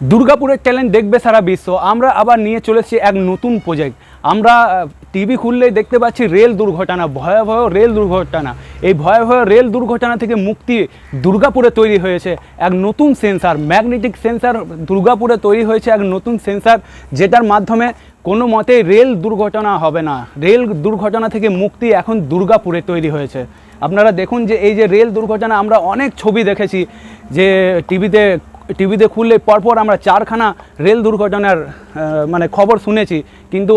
দুর্গাপুরের ট্যালেন্ট দেখবে সারা বিশ্ব। আমরা আবার নিয়ে চলেছি এক নতুন প্রজেক্ট আমরা টিভি খুললেই দেখতে পাচ্ছি রেল দুর্ঘটনা, ভয়াবহ রেল দুর্ঘটনা। এই ভয়াবহ রেল দুর্ঘটনা থেকে মুক্তি দুর্গাপুরে তৈরি হয়েছে এক নতুন সেন্সার ম্যাগনেটিক সেন্সার দুর্গাপুরে তৈরি হয়েছে এক নতুন সেন্সার যেটার মাধ্যমে কোনো মতে রেল দুর্ঘটনা হবে না। রেল দুর্ঘটনা থেকে মুক্তি এখন দুর্গাপুরে তৈরি হয়েছে। আপনারা দেখুন যে এই যে রেল দুর্ঘটনা, আমরা অনেক ছবি দেখেছি যে টিভিতে টিভিতে খুললে পরপর আমরা চারখানা রেল দুর্ঘটনার মানে খবর শুনেছি। কিন্তু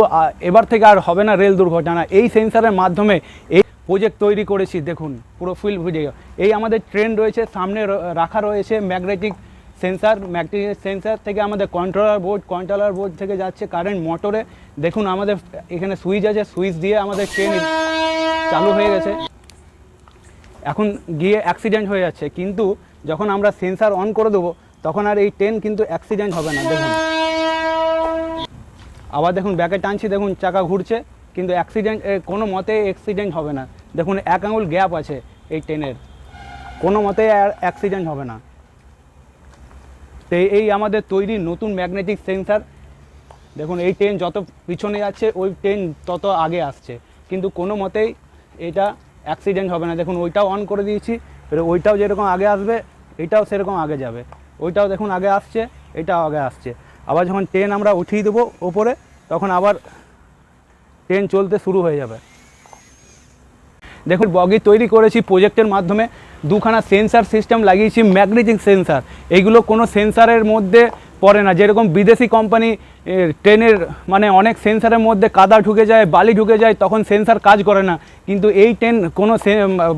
এবার থেকে আর হবে না রেল দুর্ঘটনা। এই সেন্সারের মাধ্যমে এই প্রজেক্ট তৈরি করেছি, দেখুন, পুরো ফুল ভিডিও এই আমাদের ট্রেন রয়েছে, সামনে রাখা রয়েছে ম্যাগনেটিক সেন্সার ম্যাগনেটিক সেন্সার থেকে আমাদের কন্ট্রোলার বোর্ড কন্ট্রোলার বোর্ড থেকে যাচ্ছে কারেন্ট মোটরে দেখুন, আমাদের এখানে সুইচ আছে সুইচ দিয়ে আমাদের ট্রেন চালু হয়ে গেছে। এখন গিয়ে অ্যাক্সিডেন্ট হয়ে যাচ্ছে। কিন্তু, যখন আমরা সেন্সার অন করে দেবো তখন আর এই ট্রেন কিন্তু অ্যাক্সিডেন্ট হবে না, দেখুন। আবার দেখুন ব্যাকে টানছি, দেখুন, চাকা ঘুরছে, কিন্তু অ্যাক্সিডেন্ট কোনো মতে অ্যাক্সিডেন্ট হবে না। দেখুন, এক আঙুল গ্যাপ আছে এই ট্রেনের কোনো মতে অ্যাক্সিডেন্ট হবে না। তো এই- আমাদের তৈরি নতুন ম্যাগনেটিক সেন্সার দেখুন, এই ট্রেন যত পিছনে যাচ্ছে, ওই ট্রেন তত আগে আসছে। কিন্তু কোনো মতেই এটা অ্যাক্সিডেন্ট হবে না। দেখুন, ওইটাও অন করে দিয়েছি ওইটাও যেরকম আগে আসবে, এটাও সেরকম আগে যাবে। ওইটাও দেখুন আগে আসছে, এটাও আগে আসছে। আবার যখন ট্রেন আমরা উঠিয়ে দেবো ওপরে, তখন আবার ট্রেন চলতে শুরু হয়ে যাবে। দেখুন, বগি তৈরি করেছি প্রজেক্টের মাধ্যমে। দুখানা সেন্সার সিস্টেম লাগিয়েছি ম্যাগনেটিক সেন্সার এইগুলো কোনো সেন্সারের মধ্যে পড়ে না। যেরকম বিদেশি কোম্পানি ট্রেনের মানে অনেক সেন্সারের মধ্যে কাদা ঢুকে যায়, বালি ঢুকে যায়, তখন সেন্সার কাজ করে না। কিন্তু এই ট্রেন কোনো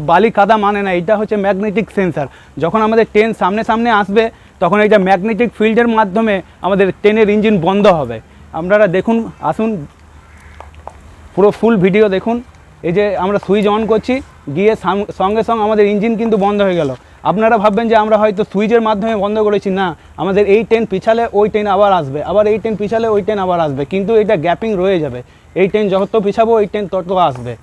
বালি কাদা মানে না। এটা হচ্ছে ম্যাগনেটিক সেন্সার যখন আমাদের ট্রেন সামনে সামনে আসবে, তখন এইটা ম্যাগনেটিক ফিল্ডের মাধ্যমে আমাদের ট্রেনের ইঞ্জিন বন্ধ হবে। আপনারা দেখুন, আসুন। পুরো ফুল ভিডিও দেখুন। এই যে আমরা সুইচ অন করছি, গিয়ে সঙ্গে সঙ্গে আমাদের ইঞ্জিন কিন্তু বন্ধ হয়ে গেল। আপনারা ভাববেন যে আমরা হয়তো সুইচের মাধ্যমে বন্ধ করেছি, না, আমাদের এই ট্রেন পিছালে ওই ট্রেন আবার আসবে, আবার এই ট্রেন পিছালে ওই ট্রেন আবার আসবে, কিন্তু এটা গ্যাপিং রয়ে যাবে। এই ট্রেন যত পিছাবো, ওই ট্রেন তত আসবে।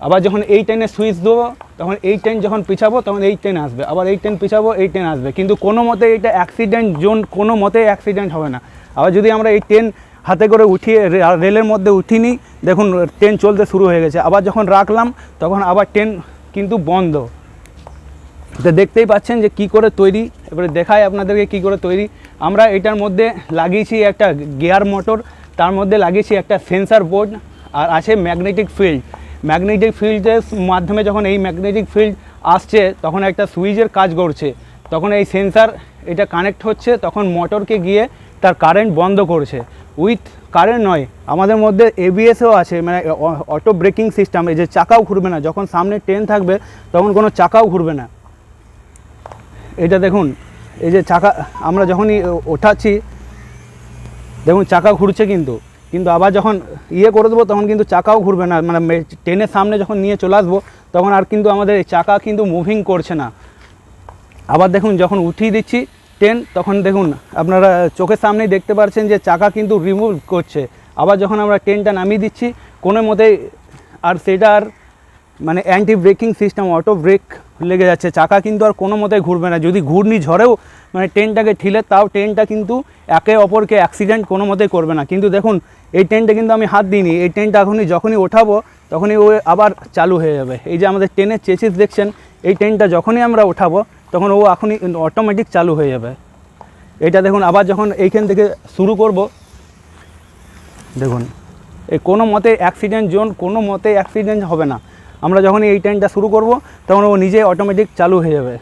আবার যখন এই ট্রেনে সুইচ দেবো, তখন এই ট্রেন যখন পিছাবো, তখন এই ট্রেন আসবে। আবার এই ট্রেন পিছাবো, এই ট্রেন আসবে। কিন্তু কোনো মতে এটা অ্যাক্সিডেন্ট জোন কোনো মতে অ্যাক্সিডেন্ট হবে না। আবার যদি আমরা এই ট্রেন হাতে করে উঠিয়ে রেলের মধ্যে উঠিয়ে নিই দেখুন ট্রেন চলতে শুরু হয়ে গেছে। আবার যখন রাখলাম, তখন আবার ট্রেন কিন্তু বন্ধ। দেখতেই পাচ্ছেন যে কি করে তৈরি। এবারে দেখাই আপনাদেরকে কি করে তৈরি। আমরা এটার মধ্যে লাগিয়েছি একটা গিয়ার মোটর, তার মধ্যে লাগিয়েছি একটা সেন্সার বোর্ড আর আছে ম্যাগনেটিক ফিল্ড। ম্যাগনেটিক ফিল্ডের মাধ্যমে যখন এই ম্যাগনেটিক ফিল্ড আসছে, তখন একটা সুইচের কাজ করছে। তখন এই সেন্সার এটা কানেক্ট হচ্ছে, তখন মোটরকে গিয়ে তার কারেন্ট বন্ধ করছে। উইথ কারেন্ট নয়, আমাদের মধ্যে এবিএসও আছে মানে অটো ব্রেকিং সিস্টেম যে চাকাও ঘুরবে না। যখন সামনে ট্রেন থাকবে, তখন কোনো চাকাও ঘুরবে না। এটা দেখুন, এই যে চাকা, আমরা যখনই ওঠাচ্ছি, দেখুন চাকা ঘুরছে কিন্তু কিন্তু আবার যখন ইয়ে করে দেবো, তখন কিন্তু চাকাও ঘুরবে না। মানে ট্রেনের সামনে যখন নিয়ে চলে আসব, তখন আর কিন্তু আমাদের এই চাকা কিন্তু মুভিং করছে না। আবার দেখুন, যখন উঠিয়ে দিচ্ছি ট্রেন তখন দেখুন, আপনারা চোখের সামনেই দেখতে পাচ্ছেন যে চাকা কিন্তু রিমুভ করছে। আবার যখন আমরা ট্রেনটা নামিয়ে দিচ্ছি, কোনো মতেই আর সেটা আর মানে anti braking system auto brake লেগে যাচ্ছে, চাকা কিন্তু আর কোনো মতেই ঘুরবে না। যদি ঘূর্ণি ঝড়েও মানে ট্রেনটাকে ঠিলে, তাও ট্রেনটা কিন্তু একে অপরকে অ্যাক্সিডেন্ট কোনো মতেই করবে না। কিন্তু দেখুন, এই ট্রেনটা কিন্তু আমি হাত দিইনি। এই ট্রেনটা এখনই যখনই ওঠাবো, তখনই ও আবার চালু হয়ে যাবে। এই যে আমাদের ট্রেনের চেসিস দেখছেন, এই ট্রেনটা যখনই আমরা ওঠাবো, তখন ও এখনই অটোমেটিক চালু হয়ে যাবে। এটা দেখুন, আবার যখন এইখান থেকে শুরু করব, দেখুন, এই কোনো মতে অ্যাক্সিডেন্ট জোন কোনো মতে অ্যাক্সিডেন্ট হবে না। আমরা যখনই এই ট্রেনটা শুরু করব, তখন ও নিজে অটোমেটিক চালু হয়ে যাবে।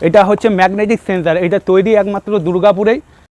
এটা হচ্ছে ম্যাগনেটিক সেন্সার এটা তৈরি একমাত্র দুর্গাপুরেই।